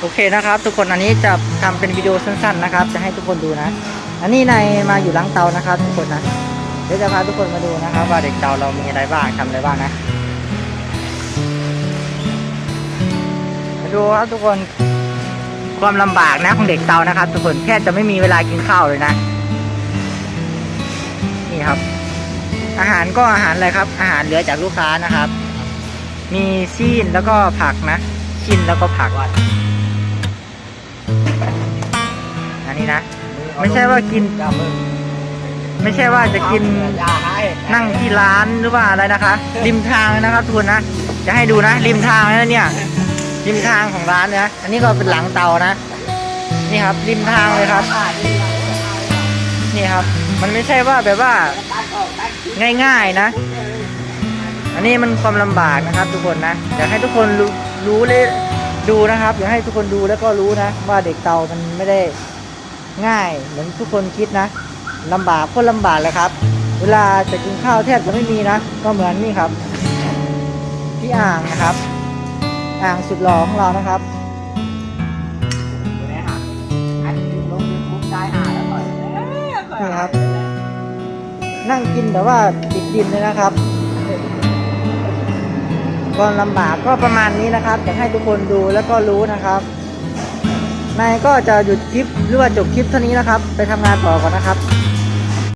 โอเคนะครับ ทุกคนอันนี้จะทำเป็นวิดีโอสั้นๆนะครับ จะให้ทุกคนดูนะ อันนี้ในมาอยู่หลังเตานะครับ ทุกคนนะเดี๋ยวจะพาทุกคนมาดูนะครับ ว่าเด็กเตาเรามีอะไรบ้างทำอะไรบ้างนะมาดูครับทุกคนความลำบากนะของเด็กเตานะครับ ทุกคนแค่จะไม่มีเวลากินข้าวเลยนะนี่ครับ อาหารก็อาหารอะไรครับ อาหารเหลือจากลูกค้านะครับ มีซีนแล้วก็ผักนะชิ้นแล้วก็ผัก อันนี้นะ ไม่ใช่ว่ากิน ไม่ใช่ว่าจะกินนั่งที่ร้านหรือว่าอะไรนะคะ ริมทางนะครับทุกคนนะ จะให้ดูนะ ริมทางนะเนี่ย ริมทางของร้านนะ อันนี้ก็เป็นหลังเตานะ นี่ครับ ริมทางเลยครับ นี่ครับ มันไม่ใช่ว่าแบบว่า ง่ายๆนะ อันนี้มันความลำบากนะครับ ทุกคนนะอยากให้ทุกคนรู้รู้เลยดูนะครับอยากให้ทุกคนดูแล้วก็รู้นะ ว่าเด็กเตามันไม่ได้ ง่ายเหมือนทุกคนคิดนะลำบากคนลำบากเลยครับ เวลาจะกินข้าวแทบจะไม่มีนะ ก็เหมือนนี่ครับพี่อ่างนะครับ อ่างสุดหล่อของเรานะครับนี่ครับ นั่งกินแต่ว่าติดดินเลยนะครับก็ลำบากก็ประมาณนี้นะครับอยากให้ทุกคนดูแล้วก็รู้นะครับ นายก็จะหยุดคลิปหรือว่าจบคลิปเท่านี้นะครับ ไปทำงานต่อก่อนนะครับ